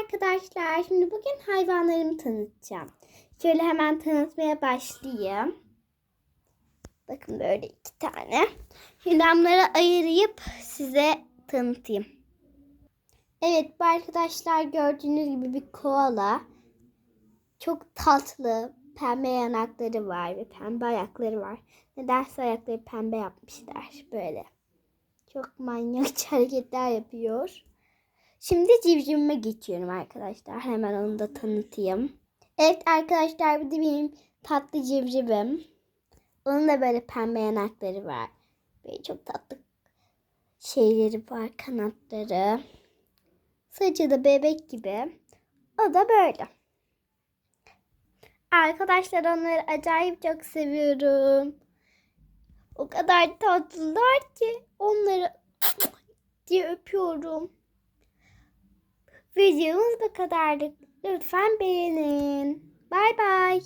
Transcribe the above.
arkadaşlar. Şimdi bugün hayvanlarımı tanıtacağım. Şöyle hemen tanıtmaya başlayayım. Bakın böyle iki tane. Şimdi onları ayırıp size tanıtayım. Evet bu arkadaşlar gördüğünüz gibi bir koala. Çok tatlı pembe yanakları var ve pembe ayakları var. Nedense ayakları pembe yapmışlar böyle. Çok manyakça hareketler yapıyor. Şimdi civcivime geçiyorum arkadaşlar. Hemen onu da tanıtayım. Evet arkadaşlar bu da benim tatlı civcivim. Onun da böyle pembe yanakları var. Böyle çok tatlı şeyleri var, kanatları. Saçı da bebek gibi. O da böyle. Arkadaşlar onları acayip çok seviyorum. O kadar tatlılar ki onları diye öpüyorum. Videomuz bu kadardı. Lütfen beğenin. Bay bay.